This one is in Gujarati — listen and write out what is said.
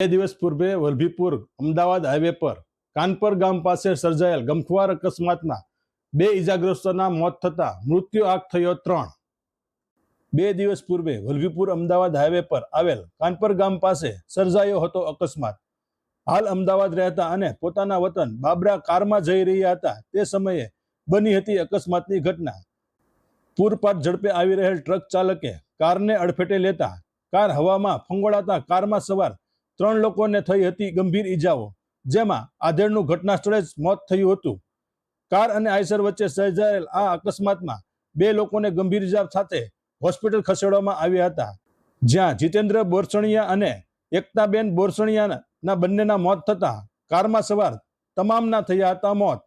બે દિવસ પૂર્વે વલભીપુર અમદાવાદ હાઈવે પર કાનપર ગામ પાસે સર્જાયેલ ગમખ્વાર અકસ્માતમાં બે ઇજાગ્રસ્તોના મોત થતા મૃત્યુ આંક થયો ત્રણ. બે દિવસ પૂર્વે વલભીપુર અમદાવાદ હાઈવે પર આવેલ કાનપર ગામ પાસે સર્જાયો હતો અકસ્માત. હાલ અમદાવાદ રહેતા અને પોતાના વતન બાબરા કારમાં જઈ રહ્યા હતા તે સમયે બની હતી અકસ્માતની ઘટના. પૂરપાટ ઝડપે આવી રહેલ ટ્રક ચાલકે કારને અડફેટે લેતા કાર હવામાં ફંગોળાતા કારમાં સવાર ત્રણ લોકોને થઈ હતી ગંભીર ઈજાઓ, જેમાં આધેડનું ઘટના સ્થળે જ મોત થયું હતું. કાર અને આઈસર વચ્ચે સર્જાયેલ આ અકસ્માતમાં બે લોકોને ગંભીર ઈજા સાથે હોસ્પિટલ ખસેડવામાં આવ્યા હતા. જ્યાં જીતેન્દ્ર બોરસણિયા અને એકતાબેન બોરસણિયાના બંનેના મોત થતા કારમાં સવાર તમામના થયા હતા મોત.